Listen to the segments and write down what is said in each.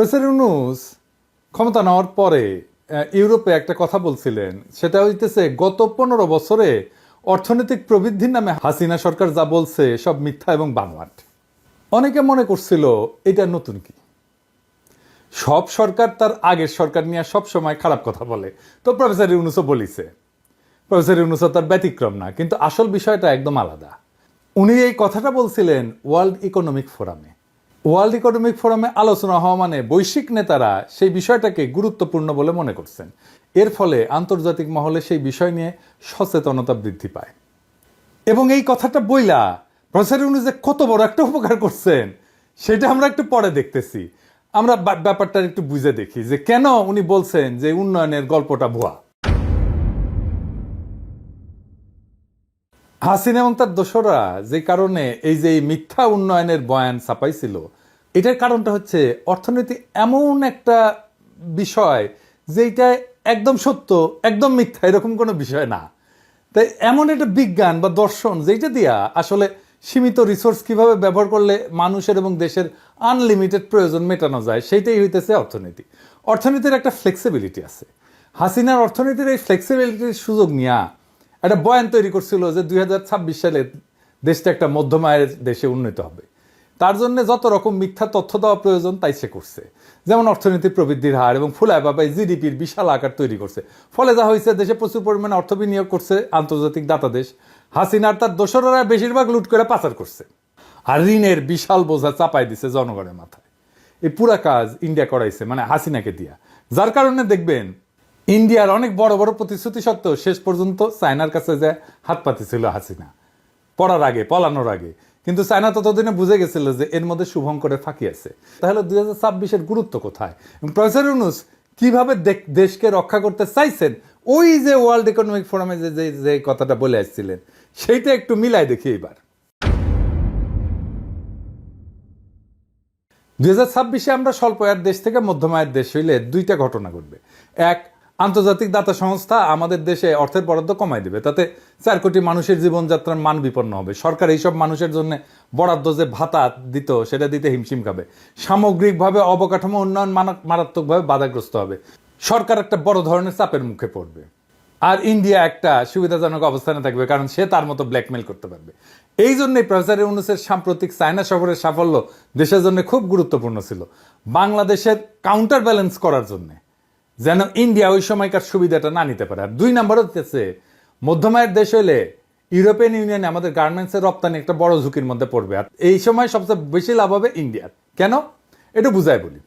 Professor Yunus ক্ষমতা নেওয়ার পরে ইউরোপে একটা কথা বলছিলেন। সেটা হইতেছে, গত পনেরো বছরে অর্থনৈতিক প্রবৃদ্ধির নামে হাসিনা সরকার যা বলছে, সব মিথ্যা এবং বানোয়াট। অনেকে মনে করছিল, এটা নতুন কি? সব সরকার তার আগের সরকার নিয়ে সব সময় খারাপ কথা বলে। তো প্রফেসর ইউনুসও বলিছে। প্রফেসর ইউনুসও তার ব্যতিক্রম না, কিন্তু আসল বিষয়টা একদম আলাদা। উনি এই কথাটা বলছিলেন ওয়ার্ল্ড ইকোনমিক ফোরামে। ওয়ার্ল্ড ইকোনমিক ফোরামে আলোচনা হওয়া মানে বৈশ্বিক নেতারা সেই বিষয়টাকে গুরুত্বপূর্ণ বলে মনে করছেন। এর ফলে আন্তর্জাতিক মহলে সেই বিষয় নিয়ে সচেতনতা বৃদ্ধি পায়। এবং এই কথাটা বইলা প্রফেসর যে কত বড় একটা উপকার করছেন, সেটা আমরা একটু পরে দেখতেছি। আমরা ব্যাপারটা একটু বুঝে দেখি যে কেন উনি বলছেন যে উন্নয়নের গল্পটা ভুয়া। হাসিনা এবং তার দোসরা যে কারণে এই যে মিথ্যা উন্নয়নের বয়ান ছাপাইছিল এটার কারণটা হচ্ছে অর্থনীতি এমন একটা বিষয় যেটা একদম সত্য, একদম মিথ্যা, এরকম কোনো বিষয় না। তাই এমন একটা বিজ্ঞান বা দর্শন যেটা দিয়া আসলে সীমিত রিসোর্স কীভাবে ব্যবহার করলে মানুষের এবং দেশের আনলিমিটেড প্রয়োজন মেটানো যায়, সেইটাই হইতেছে অর্থনীতি। অর্থনীতির একটা ফ্লেক্সিবিলিটি আছে। হাসিনার অর্থনীতির এই ফ্লেক্সিবিলিটির সুযোগ নিয়া একটা বয়ান তৈরি করছিল যে দুই হাজার ছাব্বিশ সালে দেশটা একটা মধ্যম আয়ের দেশে উন্নীত হবে। তার জন্য যত রকম মিথ্যা তথ্য দেওয়া প্রয়োজন, তাই সে করছে। যেমন অর্থনীতির প্রবৃদ্ধির হার এবং ফুলায় বাবাই জিডিপির বিশাল আকার তৈরি করছে। ফলে যা হয়েছে, দেশে প্রচুর পরিমাণে অর্থ বিনিয়োগ করছে আন্তর্জাতিক দাতা দেশ। হাসিনার তার দোসররা বেশিরভাগ লুট করে পাচার করছে। আর ঋণের বিশাল বোঝা চাপাই দিছে জনগণের মাথায়। এই পুরা কাজ ইন্ডিয়া করাইছে মানে হাসিনাকে দিয়া। যার কারণে দেখবেন, ইন্ডিয়ার অনেক বড় বড় প্রতিশ্রুতি সত্ত্বেও শেষ পর্যন্ত চায়নার কাছে যে হাত পাতিছিল হাসিনা। পড়ার আগে, পলানোর আগে। কিন্তু চায়না ততদিনে বুঝে গেছিল যে এর মধ্যে শুভঙ্করের ফাঁকি আছে। তাহলে দুই হাজার ছাব্বিশের গুরুত্ব কোথায়? প্রফেসর ইউনুস কীভাবে দেশকে রক্ষা করতে চাইছেন? ওই যে ওয়ার্ল্ড ইকোনমিক ফোরামে যে- যে কথাটা বলে আসছিলেন, সেইটা একটু মিলাই দেখি এবার দুই হাজার ছাব্বিশে আমরা স্বল্প আয়ের দেশ থেকে মধ্যম আয়ের দেশ হইলে দুইটা ঘটনা ঘটবে। এক আন্তর্জাতিক দাতা সংস্থা আমাদের দেশে অর্থের বরাদ্দ কমাই দেবে। তাতে চার কোটি মানুষের জীবনযাত্রার মান বিপন্ন হবে। সরকার এইসব মানুষের জন্য বরাদ্দ যে ভাতা দিত, সেটা দিতে হিমশিম খাবে। সামগ্রিকভাবে অবকাঠামো উন্নয়ন মারাত্মকভাবে বাধাগ্রস্ত হবে। সরকার একটা বড় ধরনের চাপের মুখে পড়বে। আর ইন্ডিয়া একটা সুবিধাজনক অবস্থানে থাকবে, কারণ সে তার মতো ব্ল্যাকমেল করতে পারবে। এই জন্যই প্রফেসর ইউনুসের সাম্প্রতিক চায়না সফরের সাফল্য দেশের জন্য খুব গুরুত্বপূর্ণ ছিল। বাংলাদেশের কাউন্টার ব্যালেন্স করার জন্য। যেন ইন্ডিয়া ওই সময়কার সুবিধাটা না নিতে পারে। আর দুই নম্বর হচ্ছে মধ্যমায়ের দেশ হইলে ইউরোপিয়ান ইউনিয়নে আমাদের গার্মেন্টসের রপ্তানি একটা বড় ঝুঁকির মধ্যে পড়বে। আর এই সময় সবচেয়ে বেশি লাভ হবে ইন্ডিয়ার। কেন? এটা বুঝাই বলি।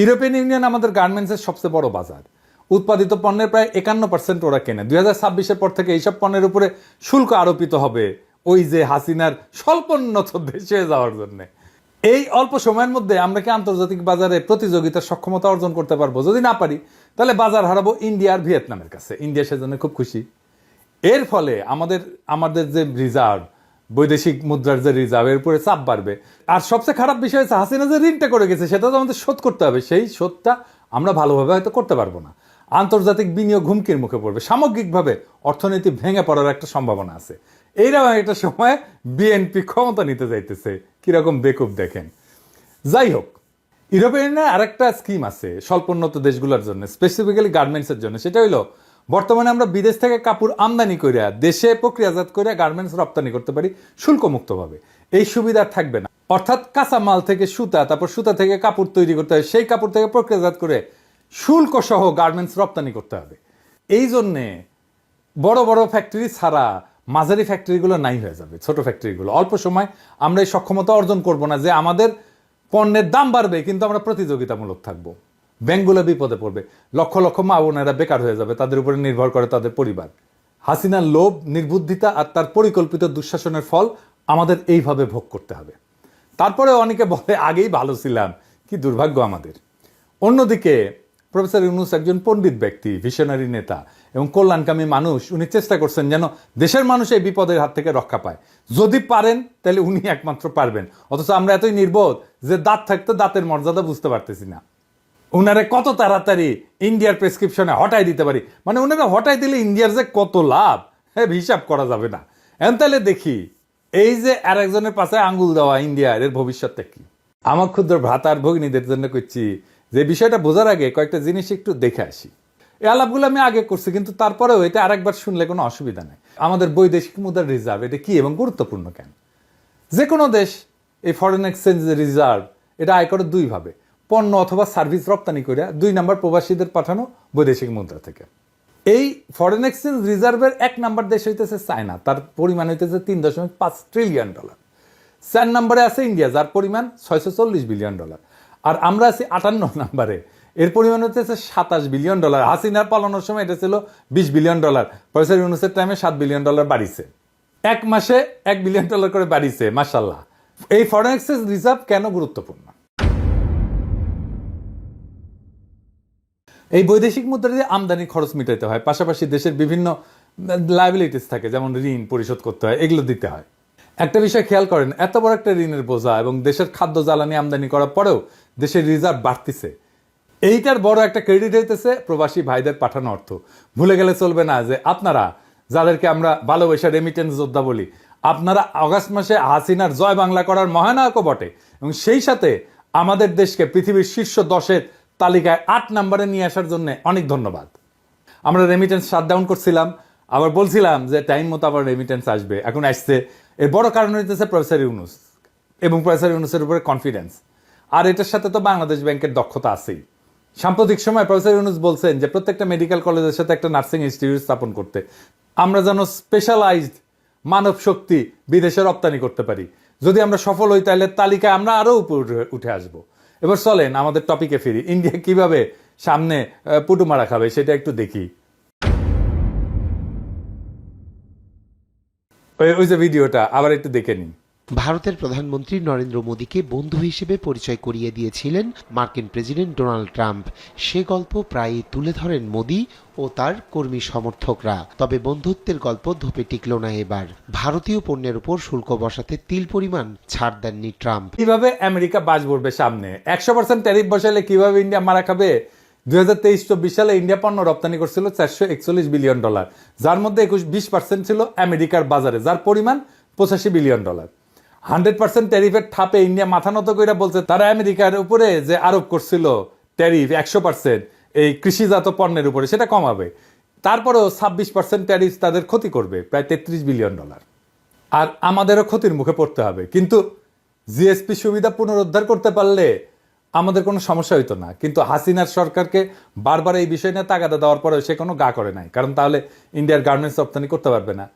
ইউরোপিয়ান ইউনিয়ন আমাদের গার্মেন্টসের সবচেয়ে বড় বাজার। উৎপাদিত পণ্যের প্রায় একান্ন পার্সেন্ট ওরা কেনে। দুই হাজার ছাব্বিশের পর থেকে এইসব পণ্যের উপরে শুল্ক আরোপিত হবে ওই যে হাসিনার স্বল্পোন্নত দেশে যাওয়ার জন্য। এই অল্প সময়ের মধ্যে আমরা কি আন্তর্জাতিক বাজারে প্রতিযোগিতার সক্ষমতা অর্জন করতে পারব? যদি না পারি, তাহলে বাজার হারাবো ইন্ডিয়া আর ভিয়েতনামের কাছে। ইন্ডিয়া সেজন্য খুব খুশি। এর ফলে আমাদের আমাদের যে রিজার্ভ, বৈদেশিক মুদ্রার যে রিজার্ভ, এর উপরে চাপ বাড়বে। আর সবচেয়ে খারাপ বিষয় হচ্ছে হাসিনা যে ঋণটা করে গেছে, সেটা তো আমাদের শোধ করতে হবে। সেই শোধটা আমরা ভালোভাবে হয়তো করতে পারব না। আন্তর্জাতিক বিনিয়োগ হুমকির মুখে পড়বে। সামগ্রিকভাবে অর্থনীতি ভেঙে পড়ার একটা সম্ভাবনা আছে। এইরকম একটা সময় বিএনপি ক্ষমতা নিতে যাইতেছে। কীরকম বেকুব দেখেন। যাই হোক ইউরোপিয়ান ইউনিয়নের আরেকটা স্কিম আছে স্বল্পোন্নত দেশগুলোর জন্য স্পেসিফিক্যালি গার্মেন্টসের জন্য। সেটা হইল, বর্তমানে আমরা বিদেশ থেকে কাপড় আমদানি করিয়া দেশে প্রক্রিয়াজাত করিয়া গার্মেন্টস রপ্তানি করতে পারি শুল্কমুক্তভাবে। এই সুবিধা থাকবে না। অর্থাৎ কাঁচামাল থেকে সুতা, তারপর সুতা থেকে কাপড় তৈরি করতে হবে সেই কাপড় থেকে প্রক্রিয়াজাত করে শুল্ক সহ গার্মেন্টস রপ্তানি করতে হবে। এই জন্যে বড় বড় ফ্যাক্টরি ছাড়া মাঝারি ফ্যাক্টরিগুলো নাই হয়ে যাবে, ছোট ফ্যাক্টরিগুলো অল্প সময় আমরা এই সক্ষমতা অর্জন করব না যে আমাদের পণ্যের দাম বাড়বে, কিন্তু আমরা প্রতিযোগিতামূলক থাকব। ব্যাংকগুলো বিপদে পড়বে। লক্ষ লক্ষ মা বোনেরা বেকার হয়ে যাবে, তাদের উপরে নির্ভর করে তাদের পরিবার। হাসিনার লোভ, নির্বুদ্ধিতা আর তার পরিকল্পিত দুঃশাসনের ফল আমাদের এইভাবে ভোগ করতে হবে। তারপরে অনেকে বলে, আগেই ভালো ছিলাম, কি দুর্ভাগ্য আমাদের। অন্যদিকে প্রফেসর ইউনুস একজন পণ্ডিত ব্যক্তি ভিশনারি নেতা এবং কল্যাণকামী মানুষ। উনি চেষ্টা করছেন যেন দেশের মানুষ এই বিপদের হাত থেকে রক্ষা পায়। যদি পারেন, তাহলে উনি একমাত্র পারবেন। অথচ আমরা এতই নির্বোধ যে দাঁত থাকতে দাঁতের মর্যাদা বুঝতে পারতেছি না। উনারে কত তাড়াতাড়ি ইন্ডিয়ার প্রেসক্রিপশনে হটাই দিতে পারি। মানে উনারা হটাই দিলে ইন্ডিয়ার যে কত লাভ হ্যাঁ হিসাব করা যাবে না। এখন তাহলে দেখি, এই যে আর একজনের পাশে আঙ্গুল দেওয়া ইন্ডিয়ার এর ভবিষ্যৎটা কি? আমার ক্ষুদ্র ভ্রাতার ভগিনীদের জন্য করছি যে বিষয়টা বোঝার আগে কয়েকটা জিনিস একটু দেখে আসি। এই আলাপগুলো আমি আগে করছি, কিন্তু তারপরেও এটা আরেকবার শুনলে কোনো অসুবিধা নেই। আমাদের বৈদেশিক মুদ্রার রিজার্ভ, এটা কি এবং গুরুত্বপূর্ণ কেন? যে কোনো দেশ এই ফরেন এক্সচেঞ্জ রিজার্ভ, এটা আয় করে দুইভাবে পণ্য অথবা সার্ভিস রপ্তানি করে দুই নম্বর প্রবাসীদের পাঠানো বৈদেশিক মুদ্রা থেকে। এই ফরেন এক্সচেঞ্জ রিজার্ভের এক নাম্বার দেশ হইতেছে চায়না, তার পরিমাণ হইতেছে তিন দশমিক পাঁচ ট্রিলিয়ন ডলার চার নম্বরে আছে ইন্ডিয়া, যার পরিমাণ ছয়শো চল্লিশ বিলিয়ন ডলার আর আমরা আছি আটান্ন নম্বরে। এর পরিমাণ হচ্ছে সাতাশ বিলিয়ন ডলার। হাসিনার পালানোর সময় এটা ছিল বিশ বিলিয়ন ডলার। প্রফেসর ইউনুসের টাইমে সাত বিলিয়ন ডলার বাড়িছে। এক মাসে এক বিলিয়ন ডলার করে বাড়িছে মাসাল্লাহ এই ফরেন এক্সচেঞ্জ রিজার্ভ কেন গুরুত্বপূর্ণ? এই বৈদেশিক মুদ্রা দিয়ে আমদানি খরচ মিটাইতে হয়, পাশাপাশি দেশের বিভিন্ন লাইবিলিটিস থাকে, যেমন ঋণ পরিশোধ করতে হয়, এগুলো দিতে হয়। একটা বিষয় খেয়াল করেন, এত বড় একটা ঋণের বোঝা এবং দেশের খাদ্য জ্বালানি আমদানি করার পরেও দেশের রিজার্ভ বাড়তিছে। এইটার বড় একটা ক্রেডিট হইতেছে প্রবাসী ভাইদের পাঠানো অর্থ। ভুলে গেলে চলবে না যে আপনারা, যাদেরকে আমরা ভালোবাসা রেমিটেন্স যোদ্ধা বলি, আপনারা আগস্ট মাসে হাসিনার জয় বাংলা করার মহানায়কও বটে এবং সেই সাথে আমাদের দেশকে পৃথিবীর শীর্ষ দশের তালিকায় আট নম্বরে নিয়ে আসার জন্য অনেক ধন্যবাদ। আমরা রেমিটেন্স শাটডাউন করছিলাম, আবার বলছিলাম যে টাইম মতো আবার রেমিটেন্স আসবে। এখন আসছে। এর বড় কারণ হইতেছে প্রফেসর ইউনুস এবং প্রফেসর ইউনুসের উপরে কনফিডেন্স আর এটার সাথে তো বাংলাদেশ ব্যাংকের দক্ষতা আছেই। সাম্প্রতিক সময় প্রফেসর ইউনুস বলছেন যে প্রত্যেকটা মেডিকেল কলেজের সাথে একটা নার্সিং ইনস্টিটিউট স্থাপন করতে। আমরা যেন স্পেশালাইজড মানব শক্তি বিদেশে রপ্তানি করতে পারি। যদি আমরা সফল হই তাহলে তালিকায় আমরা আরও উপরে উঠে আসব। এবার চলেন আমাদের টপিকে ফিরি। ইন্ডিয়া কীভাবে সামনে আহ, পুটু মারা খাবে সেটা একটু দেখি। ওই- যে ভিডিওটা আবার একটু দেখে নিন ভারতের প্রধানমন্ত্রী নরেন্দ্র মোদীকে বন্ধু হিসেবে পরিচয় করিয়ে দিয়েছিলেন মার্কিন প্রেসিডেন্ট ডোনাল্ড ট্রাম্প। সে গল্প প্রায়ই তুলে ধরেন মোদী ও তার কর্মী সমর্থকরা। তবে বন্ধুত্বের গল্প ধোপে টিকল না এবার। ভারতীয় পণ্যের উপর শুল্ক বসাতে তিল পরিমাণ ছাড় দেননি ট্রাম্প। কীভাবে আমেরিকা বাজ পড়বে সামনে? একশো পার্সেন্ট ট্যারিফ বসালে কীভাবে ইন্ডিয়া মারা খাবে? দুই হাজার তেইশ চব্বিশ সালে ইন্ডিয়া পণ্য রপ্তানি করছিল চারশো একচল্লিশ বিলিয়ন ডলার। যার মধ্যে একুশ বিশ পার্সেন্ট ছিল আমেরিকার বাজারে, যার পরিমাণ পঁচাশি বিলিয়ন ডলার। হান্ড্রেড পার্সেন্ট ট্যারিফের থাপে ইন্ডিয়া মাথা নত করে বলছে, তারা আমেরিকার উপরে যে আরোপ করছিল ট্যারিফ একশো পার্সেন্ট, এই কৃষিজাত পণ্যের উপরে, সেটা কমাবে। তারপরেও ছাব্বিশ পার্সেন্ট ট্যারিফ তাদের ক্ষতি করবে, প্রায় তেত্রিশ বিলিয়ন ডলার। আর আমাদেরও ক্ষতির মুখে পড়তে হবে। কিন্তু জিএসপি সুবিধা পুনরুদ্ধার করতে পারলে আমাদের কোনো সমস্যা হইতো না। কিন্তু হাসিনার সরকারকে বারবার এই বিষয় নিয়ে তাগাদা দেওয়ার পরেও সে কোনো গা করে নাই। কারণ তাহলে ইন্ডিয়ার গার্মেন্টস রপ্তানি করতে পারবে না।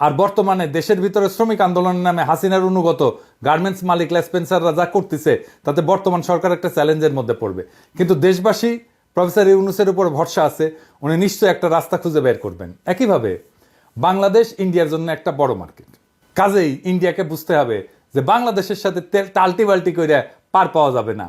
আর বর্তমানে দেশের ভিতরে শ্রমিক আন্দোলনের নামে হাসিনার অনুগত গার্মেন্টস মালিক স্পেন্সাররা যা করতেছে, তাতে বর্তমান সরকার একটা চ্যালেঞ্জের মধ্যে পড়বে। কিন্তু দেশবাসী, প্রফেসর ইউনুসের উপর ভরসা আছে, উনি নিশ্চয়ই একটা রাস্তা খুঁজে বের করবেন। একইভাবে, বাংলাদেশ ইন্ডিয়ার জন্য একটা বড় মার্কেট। কাজেই ইন্ডিয়াকে বুঝতে হবে যে বাংলাদেশের সাথে তেল টাল্টি বাল্টি করে পার পাওয়া যাবে না।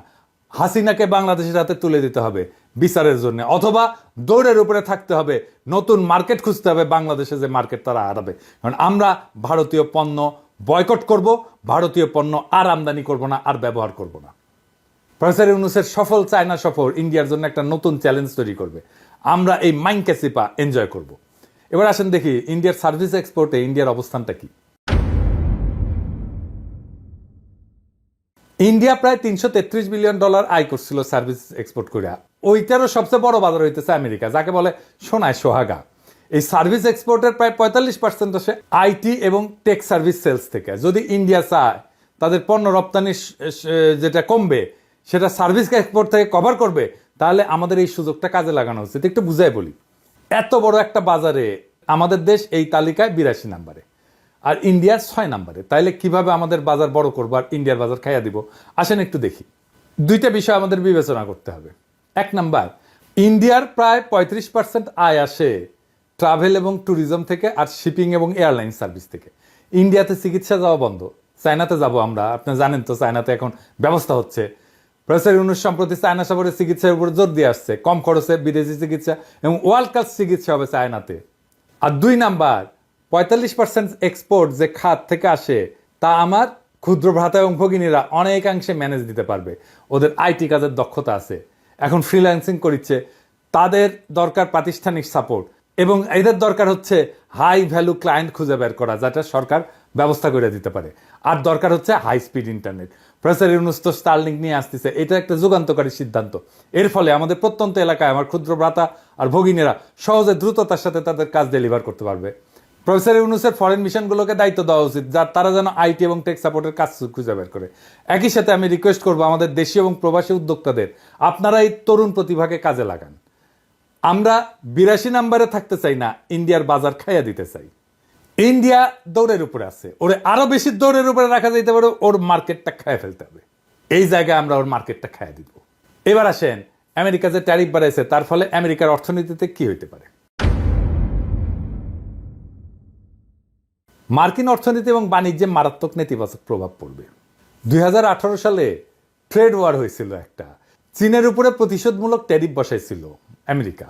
হাসিনাকে বাংলাদেশের হাতে তুলে দিতে হবে। বিচারের জন্য। অথবা দৌড়ের উপরে থাকতে হবে। নতুন মার্কেট খুঁজতে হবে বাংলাদেশে যে মার্কেট তারা হারাবে। কারণ আমরা ভারতীয় পণ্য বয়কট করব, ভারতীয় পণ্য আর আমদানি করব না, আর ব্যবহার করব না। প্রফেসর ইউনুসের সফল চায়না সফর ইন্ডিয়ার জন্য একটা নতুন চ্যালেঞ্জ তৈরি করবে। আমরা এই মাইন ক্যাসিপা এনজয় করব। এবার আসেন দেখি, ইন্ডিয়ার সার্ভিস এক্সপোর্টে ইন্ডিয়ার অবস্থানটা কি? ইন্ডিয়া প্রায় তিনশো তেত্রিশ বিলিয়ন ডলার আয় করছিল সার্ভিস এক্সপোর্ট করে ওইটারও সবচেয়ে বড় বাজার হইতেছে আমেরিকা, যাকে বলে সোনায় সোহাগা। এই সার্ভিস এক্সপোর্টের প্রায় পঁয়তাল্লিশ পার্সেন্ট আসে আইটি এবং টেক সার্ভিস সেলস থেকে। যদি ইন্ডিয়া চায়, তাদের পণ্য রপ্তানি যেটা কমবে, সেটা সার্ভিস এক্সপোর্ট থেকে কভার করবে, তাহলে আমাদের এই সুযোগটা কাজে লাগানো উচিত। একটু বুঝাই বলি। এত বড় একটা বাজারে আমাদের দেশ এই তালিকায় বিরাশি নাম্বারে। আর ইন্ডিয়ার ছয় নাম্বারে। তাইলে কীভাবে আমাদের বাজার বড় করব আর ইন্ডিয়ার বাজার খাইয়া দিব? আসেন একটু দেখি। দুইটা বিষয় আমাদের বিবেচনা করতে হবে। এক নাম্বার, ইন্ডিয়ার প্রায় পঁয়ত্রিশ পার্সেন্ট আয় আসে ট্রাভেল এবং ট্যুরিজম থেকে আর শিপিং এবং এয়ারলাইন সার্ভিস থেকে। ইন্ডিয়াতে চিকিৎসা যাওয়া বন্ধ। চায়নাতে যাব আমরা। আপনি জানেন তো, চায়নাতে এখন ব্যবস্থা হচ্ছে। প্রফেসর ইউনুস সম্প্রতি চায়না সফরে চিকিৎসার উপর জোর দিয়ে আসছে। কম খরচে বিদেশি চিকিৎসা এবং ওয়ার্ল্ড ক্লাস চিকিৎসা হবে চায়নাতে। আর দুই নাম্বার পঁয়তাল্লিশ পার্সেন্ট এক্সপোর্ট যে খাত থেকে আসে, তা আমার ক্ষুদ্র ভ্রাতা এবং ভগিনীরা অনেকাংশে ম্যানেজ দিতে পারবে। ওদের আইটি কাজের দক্ষতা আছে। এখন ফ্রিল্যান্সিং করিচ্ছে। তাদের দরকার প্রাতিষ্ঠানিক সাপোর্ট এবং এদের দরকার হচ্ছে হাই ভ্যালু ক্লায়েন্ট খুঁজে বের করা, যেটা সরকার ব্যবস্থা করে দিতে পারে। আর দরকার হচ্ছে high speed internet professor Yunus তো স্টারলিংক নিয়ে আসতেছে। এটা একটা যুগান্তকারী সিদ্ধান্ত। এর ফলে আমাদের প্রত্যন্ত এলাকায় আমার ক্ষুদ্র ভ্রাতা আর ভগিনীরা সহজে দ্রুততার সাথে তাদের কাজ ডেলিভার করতে পারবে। প্রফেসর ইউনুসের ফরেন মিশনগুলোকে দায়িত্ব দেওয়া উচিত যার তারা যেন আইটি এবং টেক সাপোর্টের কাজ খুঁজে বের করে। একই সাথে আমি রিকোয়েস্ট করব আমাদের দেশীয় এবং প্রবাসী উদ্যোক্তাদের, আপনারা এই তরুণ প্রতিভাকে কাজে লাগান। আমরা বিরাশি নাম্বারে থাকতে চাই না, ইন্ডিয়ার বাজার খাইয়া দিতে চাই। ইন্ডিয়া দৌড়ের উপরে আছে, ওরে আরও বেশি দৌড়ের উপরে রাখা যেতে পারে, ওর মার্কেটটা খাইয়া ফেলতে হবে। এই জায়গায় আমরা ওর মার্কেটটা খাইয়া দিব। এবার আসেন, আমেরিকা যে ট্যারিফ বাড়াইছে, তার ফলে আমেরিকার অর্থনীতিতে কি হইতে পারে? মার্কিন অর্থনীতি এবং বাণিজ্যে মারাত্মক নেতিবাচক প্রভাব পড়বে। দুই হাজার আঠারো সালে ট্রেড ওয়ার হয়েছিল একটা। চীনের উপরে প্রতিশোধমূলক ট্যারিফ বসাইছিল আমেরিকা।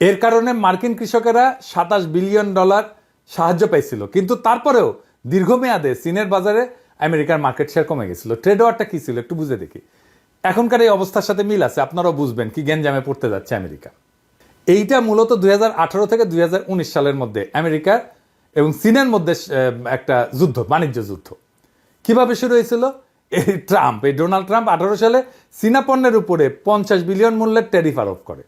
এর কারণে মার্কিন কৃষকেরা সাতাশ বিলিয়ন ডলার সাহায্য পাইছিল। কিন্তু তারপরেও দীর্ঘমেয়াদে চীনের বাজারে আমেরিকার মার্কেট শেয়ার কমে গেছিল। ট্রেড ওয়ারটা কি ছিল একটু বুঝে দেখি। এখনকার এই অবস্থার সাথে মিল আছে, আপনারাও বুঝবেন কি গ্যাঞ্জামে পড়তে যাচ্ছে আমেরিকা। এইটা মূলত দুই হাজার আঠারো থেকে দুই হাজার উনিশ সালের মধ্যে আমেরিকা এবং চীনের মধ্যে একটা যুদ্ধ, বাণিজ্য যুদ্ধ। কীভাবে শুরু হয়েছিল? এই ট্রাম্প, এই ডোনাল্ড ট্রাম্প আঠারো সালে চীনা পণ্যের উপরে পঞ্চাশ বিলিয়ন মূল্যের ট্যারিফ আরোপ করে।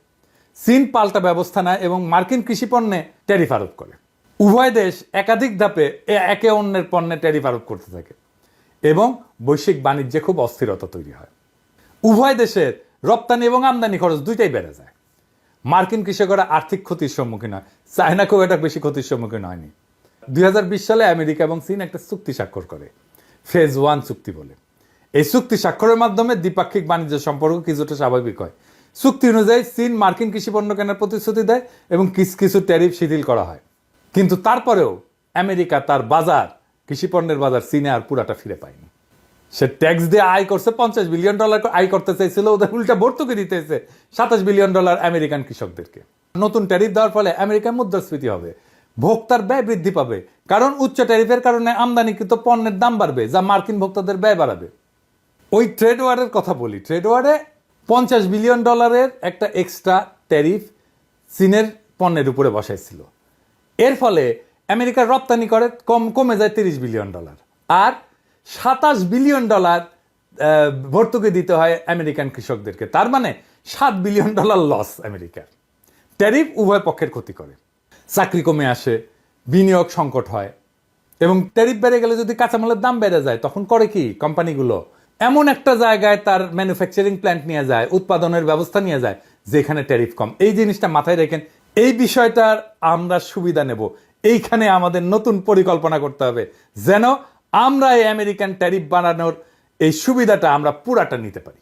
চীন পাল্টা ব্যবস্থা নেয় এবং মার্কিন কৃষি পণ্যে ট্যারিফ আরোপ করে। উভয় দেশ একাধিক ধাপে একে অন্যের পণ্যে ট্যারিফ আরোপ করতে থাকে এবং বৈশ্বিক বাণিজ্যে খুব অস্থিরতা তৈরি হয়। উভয় দেশের রপ্তানি এবং আমদানি খরচ দুইটাই বেড়ে যায়। মার্কিন কৃষকরা আর্থিক ক্ষতির সম্মুখীন হয় চায়না খুব একটা বেশি ক্ষতির সম্মুখীন হয়নি। দুই হাজার বিশ সালে আমেরিকা এবং চীন একটা চুক্তি স্বাক্ষর করে। ফেজ ওয়ান চুক্তি বলে। এই চুক্তি স্বাক্ষরের মাধ্যমে দ্বিপাক্ষিক বাণিজ্য সম্পর্ক কিছুটা স্বাভাবিক হয়। চুক্তি অনুযায়ী চীন মার্কিন কৃষি পণ্য কেনার প্রতিশ্রুতি দেয় এবং কিছু কিছু ট্যারিফ শিথিল করা হয়। কিন্তু তারপরেও আমেরিকা তার বাজার, কৃষি পণ্যের বাজার চীনে আর পুরাটা ফিরে পায়নি। সে ট্যাক্স দিয়ে আয় করছে পঞ্চাশ বিলিয়ন ডলার আয় করতে চাইছিল, ওদের উল্টা ভর্তুকি দিতেছে সাতাশ বিলিয়ন ডলার আমেরিকান কৃষকদেরকে। নতুন ট্যারিফ দেওয়ার ফলে আমেরিকার মুদ্রাস্ফীতি হবে। ভোক্তার ব্যয় বৃদ্ধি পাবে। কারণ উচ্চ ট্যারিফের কারণে আমদানিকৃত পণ্যের দাম বাড়বে, যা মার্কিন ভোক্তাদের ব্যয় বাড়াবে। ওই ট্রেড ওয়ারের কথা বলি। ট্রেড ওয়ারে পঞ্চাশ বিলিয়ন ডলারের একটা এক্সট্রা ট্যারিফ চীনের পণ্যের উপরে বসাইছিল। এর ফলে আমেরিকার রপ্তানি করে কম, কমে যায় তিরিশ বিলিয়ন ডলার। আর সাতাশ বিলিয়ন ডলার ভর্তুকি দিতে হয় আমেরিকান কৃষকদেরকে। তার মানে সাত বিলিয়ন ডলার লস আমেরিকার। ট্যারিফ উভয় পক্ষের ক্ষতি করে। চাকরি কমে আসে, বিনিয়োগ সংকট হয়। এবং ট্যারিফ বেড়ে গেলে যদি কাঁচামালের দাম বেড়ে যায়, তখন করে কি কোম্পানিগুলো? এমন একটা জায়গায় তার ম্যানুফ্যাকচারিং প্ল্যান্ট নিয়ে যায়, উৎপাদনের ব্যবস্থা নিয়ে যায়, যেখানে ট্যারিফ কম। এই জিনিসটা মাথায় রেখেন, এই বিষয়টার আমরা সুবিধা নেব। এইখানে আমাদের নতুন পরিকল্পনা করতে হবে, যেন আমরা এই আমেরিকান ট্যারিফ বানানোর এই সুবিধাটা আমরা পুরাটা নিতে পারি।